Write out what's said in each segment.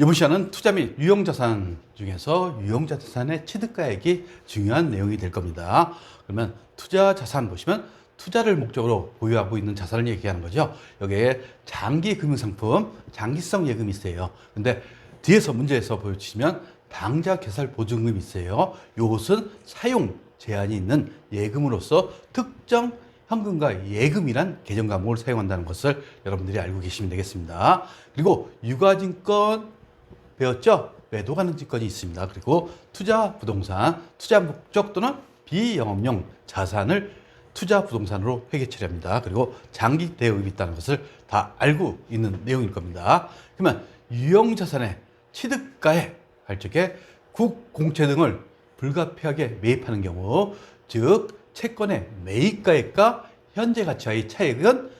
이번 시간은 투자 및 유형자산 중에서 유형자산의 취득가액이 중요한 내용이 될 겁니다. 그러면 투자 자산 보시면 투자를 목적으로 보유하고 있는 자산을 얘기하는 거죠. 여기에 장기 금융상품, 장기성 예금이 있어요. 근데 뒤에서 문제에서 보여주시면 당좌 개설 보증금이 있어요. 이것은 사용 제한이 있는 예금으로서 특정 현금과 예금이란 계정 과목을 사용한다는 것을 여러분들이 알고 계시면 되겠습니다. 그리고 유가증권 배웠죠? 매도 가능 증권이 있습니다. 그리고 투자 부동산, 투자 목적 또는 비영업용 자산을 투자 부동산으로 회계 처리합니다. 그리고 장기 대여금이 있다는 것을 다 알고 있는 내용일 겁니다. 그러면 유형 자산의 취득가액 할 적에 국, 공채 등을 불가피하게 매입하는 경우, 즉 채권의 매입가액과 현재 가치와의 차액은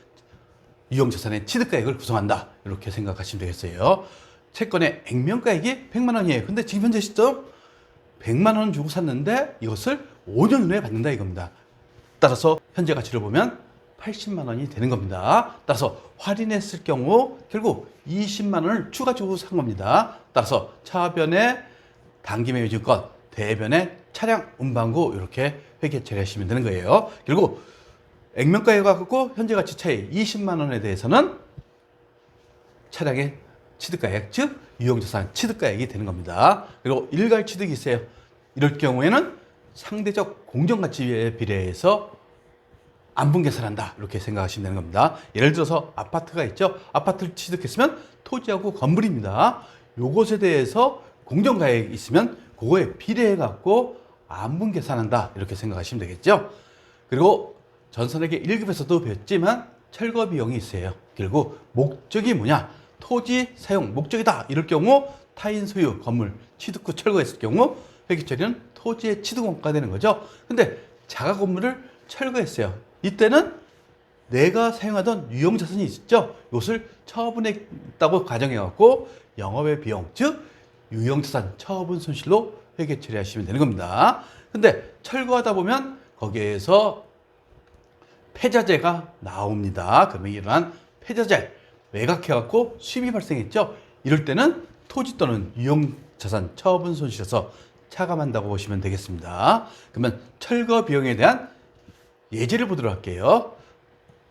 유형자산의 취득가액을 구성한다. 이렇게 생각하시면 되겠어요. 채권의 액면가액이 100만 원이에요. 근데 지금 현재 시점 100만 원 주고 샀는데 이것을 5년 후에 받는다 이겁니다. 따라서 현재 가치를 보면 80만 원이 되는 겁니다. 따라서 할인했을 경우 결국 20만 원을 추가 주고 산 겁니다. 따라서 차변의 단기 매매 증권, 대변의 차량 운반고 이렇게 회계 처리하시면 되는 거예요. 결국 액면가에 갖고 현재 가치 차이 20만 원에 대해서는 차량의 취득가액, 즉 유형자산 취득가액이 되는 겁니다. 그리고 일괄 취득이 있어요. 이럴 경우에는 상대적 공정가치에 비례해서 안분 계산한다 이렇게 생각하시면 되는 겁니다. 예를 들어서 아파트가 있죠. 아파트를 취득했으면 토지하고 건물입니다. 요것에 대해서 공정가액이 있으면 그거에 비례해 갖고 안분 계산한다 이렇게 생각하시면 되겠죠. 그리고 전선에게 1급에서도 배웠지만 철거 비용이 있어요. 결국 목적이 뭐냐? 토지 사용 목적이다. 이럴 경우 타인 소유 건물 취득 후 철거했을 경우 회계 처리는 토지의 취득 원가가 되는 거죠. 근데 자가 건물을 철거했어요. 이때는 내가 사용하던 유형 자산이 있죠. 이것을 처분했다고 가정해 갖고 영업의 비용 즉 유형 자산 처분 손실로 회계 처리하시면 되는 겁니다. 근데 철거하다 보면 거기에서 폐자재가 나옵니다. 그러면 이러한 폐자재 매각해갖고 수입이 발생했죠. 이럴 때는 토지 또는 유용자산 처분 손실에서 차감한다고 보시면 되겠습니다. 그러면 철거 비용에 대한 예제를 보도록 할게요.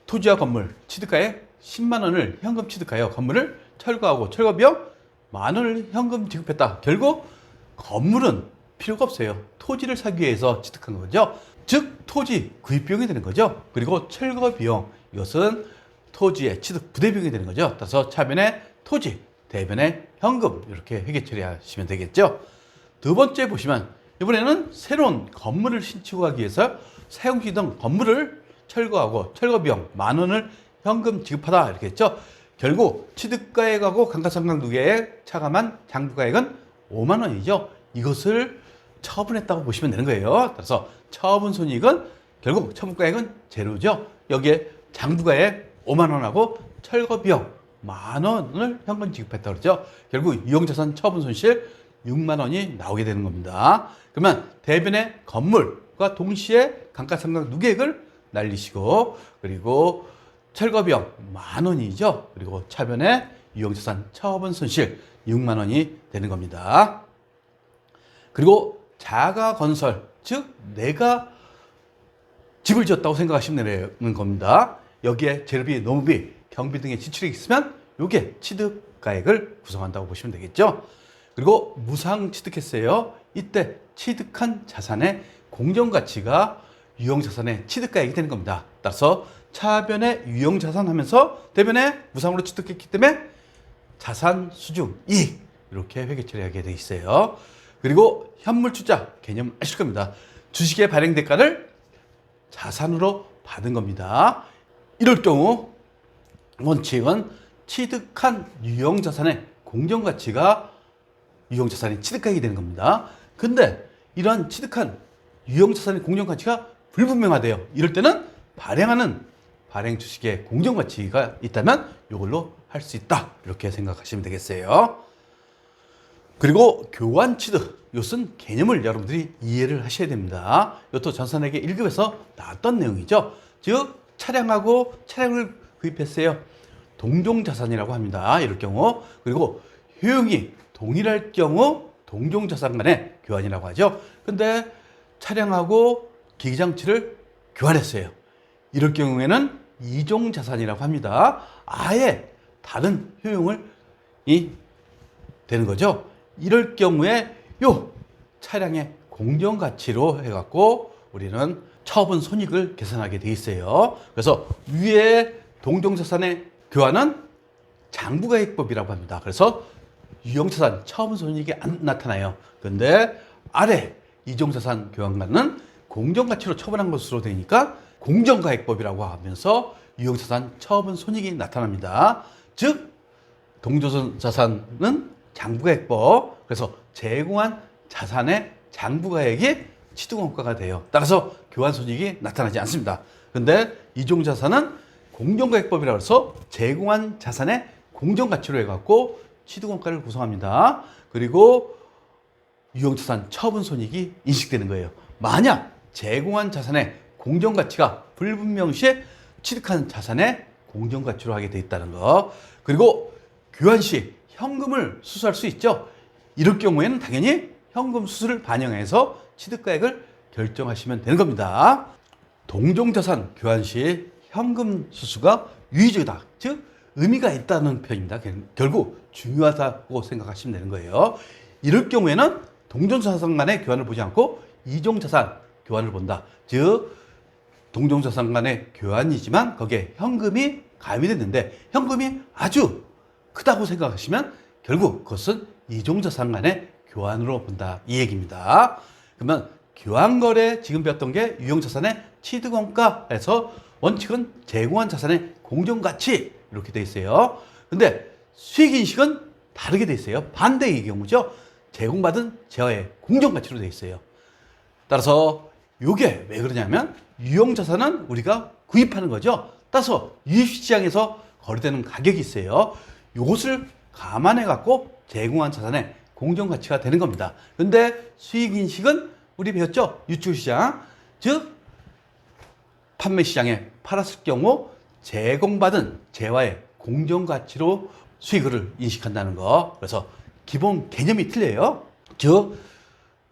토지와 건물 취득가액 10만 원을 현금 취득하여 건물을 철거하고 철거 비용 만 원을 현금 지급했다. 결국 건물은 필요가 없어요. 토지를 사기 위해서 취득한 거죠. 즉 토지 구입 비용이 되는 거죠. 그리고 철거 비용 이것은 토지의 취득 부대 비용이 되는 거죠. 따라서 차변에 토지, 대변에 현금 이렇게 회계 처리하시면 되겠죠. 두 번째 보시면 이번에는 새로운 건물을 신축하기 위해서 사용 중이던 건물을 철거하고 철거 비용 만 원을 현금 지급하다 이렇게 했죠. 결국 취득가액하고 감가상각누계에 차감한 장부가액은 5만 원이죠. 이것을 처분했다고 보시면 되는 거예요. 그래서 처분 손익은 결국 처분가액은 제로죠. 여기에 장부가액 5만 원하고 철거 비용 만 원을 현금 지급했다 그러죠. 결국 유형자산 처분 손실 6만 원이 나오게 되는 겁니다. 그러면 대변의 건물과 동시에 감가상각 누계액을 날리시고 그리고 철거 비용 만 원이죠. 그리고 차변의 유형자산 처분 손실 6만 원이 되는 겁니다. 그리고 자가 건설, 즉 내가 집을 지었다고 생각하시면 되는 겁니다. 여기에 재료비, 노무비, 경비 등의 지출이 있으면 이게 취득가액을 구성한다고 보시면 되겠죠. 그리고 무상 취득했어요. 이때 취득한 자산의 공정가치가 유형자산의 취득가액이 되는 겁니다. 따라서 차변의 유형자산 하면서 대변에 무상으로 취득했기 때문에 자산 수중 이익 이렇게 회계 처리하게 돼 있어요. 그리고 현물 투자 개념 아실 겁니다. 주식의 발행 대가를 자산으로 받은 겁니다. 이럴 경우 원칙은 취득한 유형자산의 공정가치가 유형자산의 취득가액이 되는 겁니다. 근데 이러한 취득한 유형자산의 공정가치가 불분명하대요. 이럴 때는 발행하는 발행 주식의 공정가치가 있다면 이걸로 할 수 있다. 이렇게 생각하시면 되겠어요. 그리고 교환 취득. 이것은 개념을 여러분들이 이해를 하셔야 됩니다. 이것도 전산에게 1급에서 나왔던 내용이죠. 즉, 차량하고 차량을 구입했어요. 동종 자산이라고 합니다. 이럴 경우. 그리고 효용이 동일할 경우 동종 자산 간의 교환이라고 하죠. 근데 차량하고 기기장치를 교환했어요. 이럴 경우에는 이종 자산이라고 합니다. 아예 다른 효용을 이 되는 거죠. 이럴 경우에 요 차량의 공정 가치로 해갖고 우리는 처분 손익을 계산하게 돼 있어요. 그래서 위에 동종자산의 교환은 장부가액법이라고 합니다. 그래서 유형자산 처분 손익이 안 나타나요. 근데 아래 이종자산 교환과는 공정가치로 처분한 것으로 되니까 공정가액법이라고 하면서 유형자산 처분 손익이 나타납니다. 즉 동조자산은 장부가액법 그래서 제공한 자산의 장부가액이 취득원가가 돼요. 따라서 교환 손익이 나타나지 않습니다. 근데 이종 자산은 공정가액법이라 해서 제공한 자산의 공정 가치로 해갖고 취득 원가를 구성합니다. 그리고 유형자산 처분 손익이 인식되는 거예요. 만약 제공한 자산의 공정 가치가 불분명 시에 취득한 자산의 공정 가치로 하게 돼 있다는 거. 그리고 교환 시 현금을 수수할 수 있죠. 이럴 경우에는 당연히 현금 수수를 반영해서 취득가액을 결정하시면 되는 겁니다. 동종자산 교환 시 현금 수수가 유의적이다. 즉 의미가 있다는 표현입니다. 결국 중요하다고 생각하시면 되는 거예요. 이럴 경우에는 동종자산 간의 교환을 보지 않고 이종자산 교환을 본다. 즉 동종자산 간의 교환이지만 거기에 현금이 가미됐는데 현금이 아주 크다고 생각하시면 결국 그것은 이종자산 간의 교환으로 본다 이 얘기입니다. 그러면 교환거래 지금 배웠던 게 유형자산의 취득원가에서 원칙은 제공한 자산의 공정가치 이렇게 돼 있어요. 근데 수익인식은 다르게 돼 있어요. 반대의 경우죠. 제공받은 재화의 공정가치로 돼 있어요. 따라서 이게 왜 그러냐면 유형자산은 우리가 구입하는 거죠. 따라서 유입시장에서 거래되는 가격이 있어요. 이것을 감안해 갖고 제공한 자산의 공정 가치가 되는 겁니다. 근데 수익 인식은 우리 배웠죠? 유출 시장. 즉, 판매 시장에 팔았을 경우 제공받은 재화의 공정 가치로 수익을 인식한다는 거. 그래서 기본 개념이 틀려요. 즉,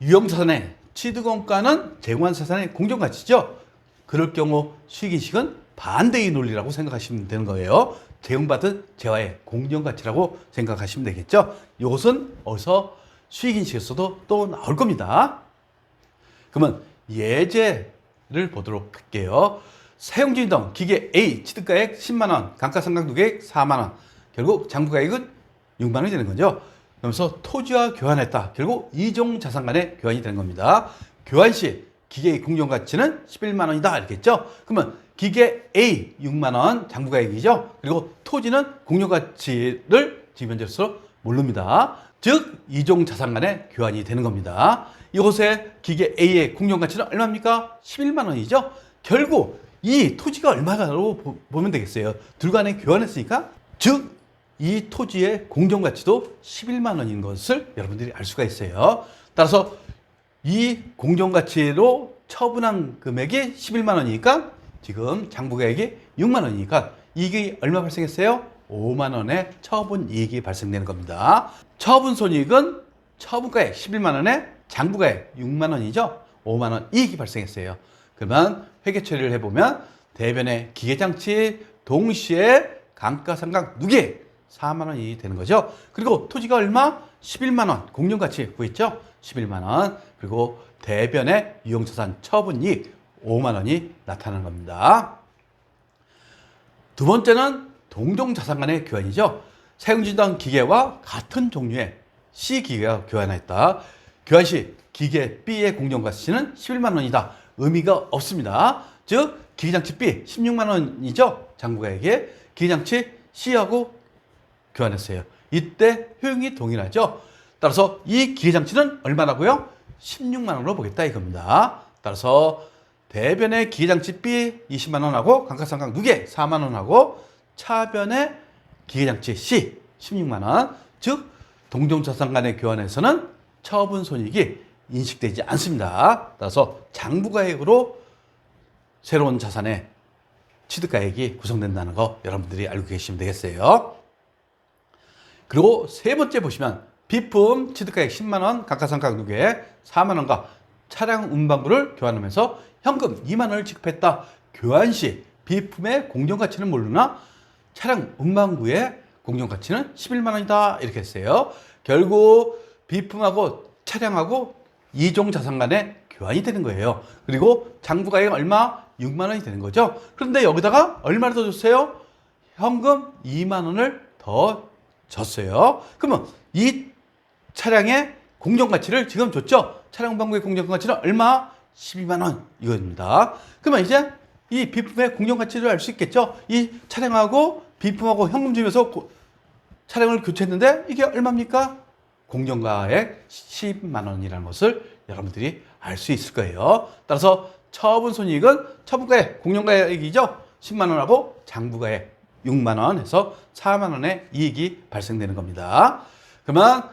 유형자산의 취득원가는 제공한 자산의 공정 가치죠. 그럴 경우 수익인식은 반대의 논리라고 생각하시면 되는 거예요. 제공받은 재화의 공정가치라고 생각하시면 되겠죠. 이것은 어디서 수익인식에서도 또 나올 겁니다. 그러면 예제를 보도록 할게요. 사용진동 기계 A 취득가액 10만원, 감가상각누계액 4만원, 결국 장부가액은 6만원이 되는 거죠. 그러면서 토지와 교환했다. 결국 이종 자산 간의 교환이 되는 겁니다. 교환 시 기계의 공정가치는 11만 원이다 이렇겠죠. 그러면 기계 A 6만 원 장부가액이죠. 그리고 토지는 공정가치를 지금 현재로서 모릅니다. 즉 이종 자산 간의 교환이 되는 겁니다. 이곳에 기계 A의 공정가치는 얼마입니까? 11만 원이죠. 결국 이 토지가 얼마로 보면 되겠어요. 둘 간에 교환했으니까 즉 이 토지의 공정가치도 11만 원인 것을 여러분들이 알 수가 있어요. 따라서 이 공정가치로 처분한 금액이 11만 원이니까 지금 장부가액이 6만 원이니까 이익이 얼마 발생했어요? 5만 원의 처분 이익이 발생되는 겁니다. 처분 손익은 처분가액 11만 원에 장부가액 6만 원이죠. 5만 원 이익이 발생했어요. 그러면 회계 처리를 해보면 대변의 기계장치 동시에 감가상각 누계 4만 원이 되는 거죠. 그리고 토지가 얼마? 11만 원 공정가치 구했죠. 11만 원 그리고 대변의 유형자산 처분이익 5만 원이 나타나는 겁니다. 두 번째는 동종 자산 간의 교환이죠. 사용지던 기계와 같은 종류의 C 기계가 교환했다. 교환 시 기계 B의 공정 가치는 11만 원이다. 의미가 없습니다. 즉 기계장치 B 16만 원이죠. 장부가에게 기계장치 C하고 교환했어요. 이때 효용이 동일하죠. 따라서 이 기계장치는 얼마라고요? 16만 원으로 보겠다 이겁니다. 따라서 대변의 기계장치 B 20만 원하고 감가상각 누계 4만 원하고 차변의 기계장치 C 16만 원. 즉 동종자산 간의 교환에서는 처분 손익이 인식되지 않습니다. 따라서 장부가액으로 새로운 자산의 취득가액이 구성된다는 거 여러분들이 알고 계시면 되겠어요. 그리고 세 번째 보시면 비품 취득가액 10만 원, 감가상각 누계 4만 원과 차량 운반부를 교환하면서 현금 2만 원을 지급했다. 교환 시 비품의 공정 가치는 모르나 차량 운반부의 공정 가치는 11만 원이다. 이렇게 했어요. 결국 비품하고 차량하고 이종 자산 간의 교환이 되는 거예요. 그리고 장부가액 얼마? 6만 원이 되는 거죠. 그런데 여기다가 얼마를 더 줬어요? 현금 2만 원을 더 줬어요. 그러면 이 차량의 공정 가치를 지금 줬죠. 차량 방구의 공정 가치는 얼마? 12만 원 이겁니다. 그러면 이제 이 비품의 공정 가치를 알 수 있겠죠. 이 차량하고 비품하고 현금 주면서 고- 차량을 교체했는데 이게 얼마입니까? 공정가액 10만 원이라는 것을 여러분들이 알 수 있을 거예요. 따라서 처분 손익은 처분가액 공정가액이죠. 10만 원하고 장부가액 6만 원 해서 4만 원의 이익이 발생되는 겁니다. 그러면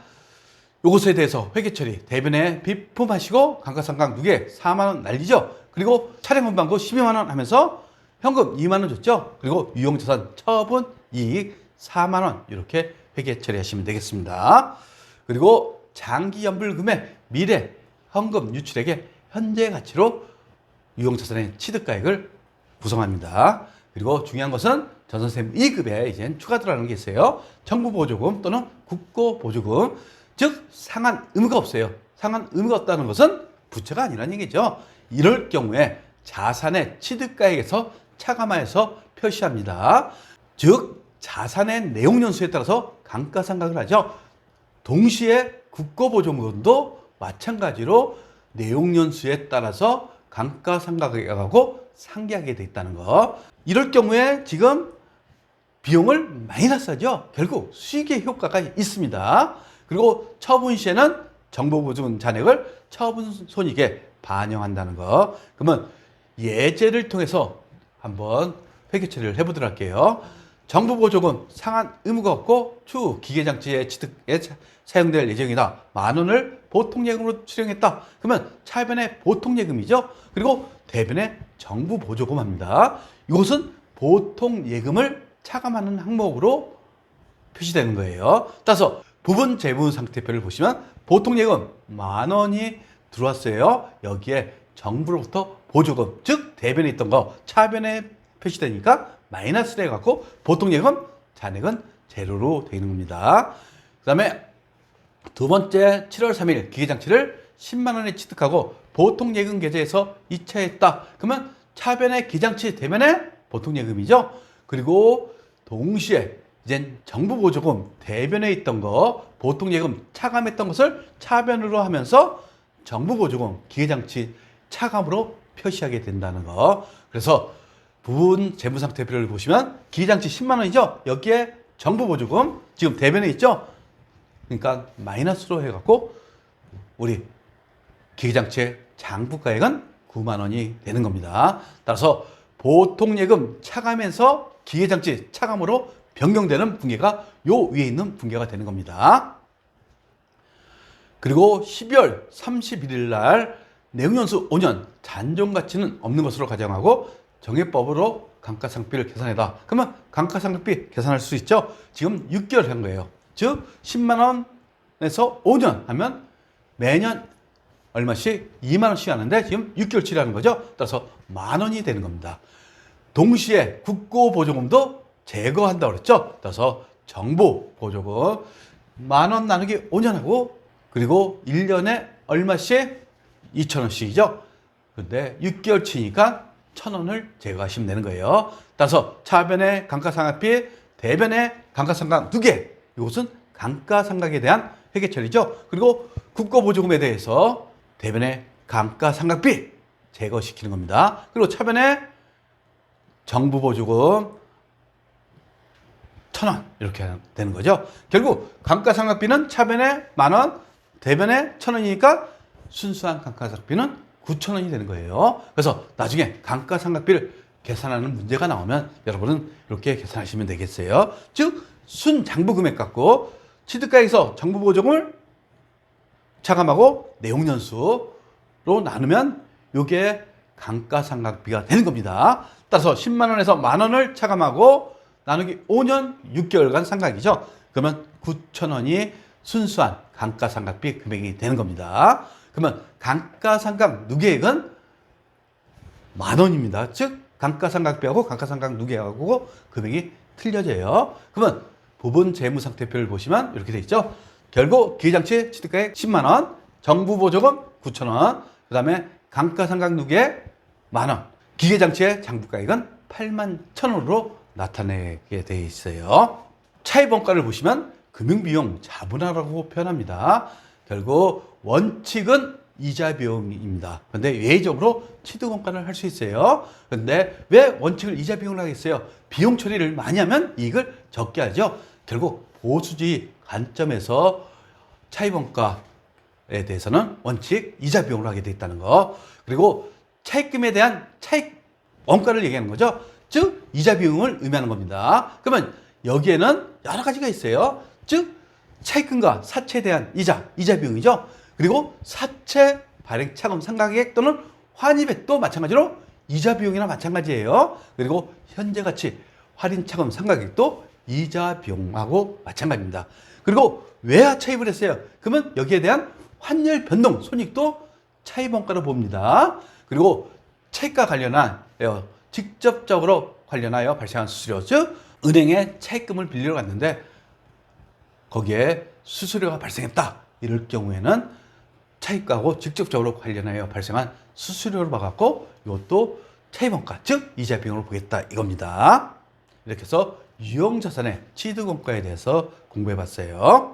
요것에 대해서 회계 처리, 대변에 비품하시고 감가상각 누계 4만 원 날리죠. 그리고 차량 운반고 12만 원 하면서 현금 2만 원 줬죠. 그리고 유용자산 처분 이익 4만 원 이렇게 회계 처리하시면 되겠습니다. 그리고 장기 연불금의 미래 현금 유출액의 현재 가치로 유용자산의 취득가액을 구성합니다. 그리고 중요한 것은 전 선생님 2급에 이제 추가 들어가는 게 있어요. 정부 보조금 또는 국고 보조금. 즉 상한 의무가 없어요. 상한 의무가 없다는 것은 부채가 아니라는 얘기죠. 이럴 경우에 자산의 취득가액에서 차감하여서 표시합니다. 즉 자산의 내용 연수에 따라서 감가상각을 하죠. 동시에 국고보조금도 마찬가지로 내용 연수에 따라서 감가상각하고 상기하게 돼 있다는 거. 이럴 경우에 지금 비용을 마이너스 하죠. 결국 수익의 효과가 있습니다. 그리고 처분 시에는 정보보증 잔액을 처분 손익에 반영한다는 거. 그러면 예제를 통해서 한번 회계 처리를 해보도록 할게요. 정부 보조금 상한 의무가 없고 추후 기계장치의 취득에 차- 사용될 예정이다. 만 원을 보통 예금으로 수령했다. 그러면 차변의 보통 예금이죠. 그리고 대변의 정부 보조금 합니다. 이것은 보통 예금을 차감하는 항목으로 표시되는 거예요. 따라서 부분 재무 상태표를 보시면 보통 예금 만 원이 들어왔어요. 여기에 정부로부터 보조금, 즉 대변에 있던 거 차변에 표시되니까 마이너스를 해갖고 보통 예금 잔액은 제로로 되는 겁니다. 그 다음에 두 번째 7월 3일 기계장치를 10만 원에 취득하고 보통 예금 계좌에서 이체했다. 그러면 차변의 기장치 대면에 보통 예금이죠. 그리고 동시에 이제 정부 보조금 대변에 있던 거 보통 예금 차감했던 것을 차변으로 하면서 정부 보조금 기계장치 차감으로 표시하게 된다는 거. 그래서 부분 재무상태표를 보시면 기계장치 10만 원이죠. 여기에 정부 보조금 지금 대변에 있죠. 그러니까 마이너스로 해갖고 우리 기계장치의 장부가액은 9만 원이 되는 겁니다. 따라서 보통 예금 차감에서 기계장치 차감으로 변경되는 분계가 요 위에 있는 분계가 되는 겁니다. 그리고 12월 31일 날 내용연수 5년 잔존 가치는 없는 것으로 가정하고 정해법으로 감가상각비를 계산해다. 그러면 감가상각비 계산할 수 있죠? 지금 6개월 한 거예요. 즉 10만 원에서 5년 하면 매년 얼마씩 2만 원씩 하는데 지금 6개월치를 하는 거죠. 따라서 만 원이 되는 겁니다. 동시에 국고 보조금도 제거한다고 그랬죠. 따라서 정보 보조금 만 원 나누기 5년 하고 그리고 1년에 얼마씩 2천 원씩이죠. 근데 6개월 치니까 천 원을 제거하시면 되는 거예요. 따라서 차변의 감가상각비, 대변의 감가상각 두 개. 이것은 감가상각에 대한 회계 처리죠. 그리고 국고보조금에 대해서 대변의 감가상각비 제거시키는 겁니다. 그리고 차변의 정부보조금 천 원 이렇게 되는 거죠. 결국 감가상각비는 차변에 만 원, 대변에 천 원이니까 순수한 감가상각비는 9천 원이 되는 거예요. 그래서 나중에 감가상각비를 계산하는 문제가 나오면 여러분은 이렇게 계산하시면 되겠어요. 즉 순장부 금액 갖고 취득가에서 정부 보조금을 차감하고 내용연수로 나누면 이게 감가상각비가 되는 겁니다. 따라서 10만 원에서 만 원을 차감하고 나누기 5년 6개월간 상각이죠. 그러면 9,000원이 순수한 감가상각비 금액이 되는 겁니다. 그러면 감가상각 누계액은 만 원입니다. 즉 감가상각비하고 감가상각 누계하고 금액이 틀려져요. 그러면 부분 재무상태표를 보시면 이렇게 돼 있죠. 결국 기회장치 취득가액 10만 원, 정부 보조금 9천 원, 그다음에 감가상각 누계 만 원, 기계장치의 장부가액은 8만 천 원으로 나타내게 돼 있어요. 차입원가를 보시면 금융비용 자본화라고 표현합니다. 결국 원칙은 이자 비용입니다. 근데 예외적으로 취득 원가를 할 수 있어요. 근데 왜 원칙을 이자 비용을 하겠어요? 비용 처리를 많이 하면 이익을 적게 하죠. 결국 보수주의 관점에서 차입원가에 대해서는 원칙 이자 비용을 하게 돼 있다는 거. 그리고 차입금에 대한 차입 원가를 얘기하는 거죠. 즉 이자 비용을 의미하는 겁니다. 그러면 여기에는 여러 가지가 있어요. 즉 차입금과 사채에 대한 이자, 이자 비용이죠. 그리고 사채 발행 차금 상각액 또는 환입액도 마찬가지로 이자 비용이나 마찬가지예요. 그리고 현재 가치 할인 차금 상각액도 이자 비용하고 마찬가지입니다. 그리고 외화 차입을 했어요. 그러면 여기에 대한 환율 변동 손익도 차입 원가로 봅니다. 그리고 차입과 관련한 어, 직접적으로 관련하여 발생한 수수료, 즉 은행에 차입금을 빌리러 갔는데 거기에 수수료가 발생했다. 이럴 경우에는 차입가하고 직접적으로 관련하여 발생한 수수료를 봐갖고 이것도 차입원가, 즉 이자 비용을 보겠다 이겁니다. 이렇게 해서 유형자산의 취득원가에 대해서 공부해 봤어요.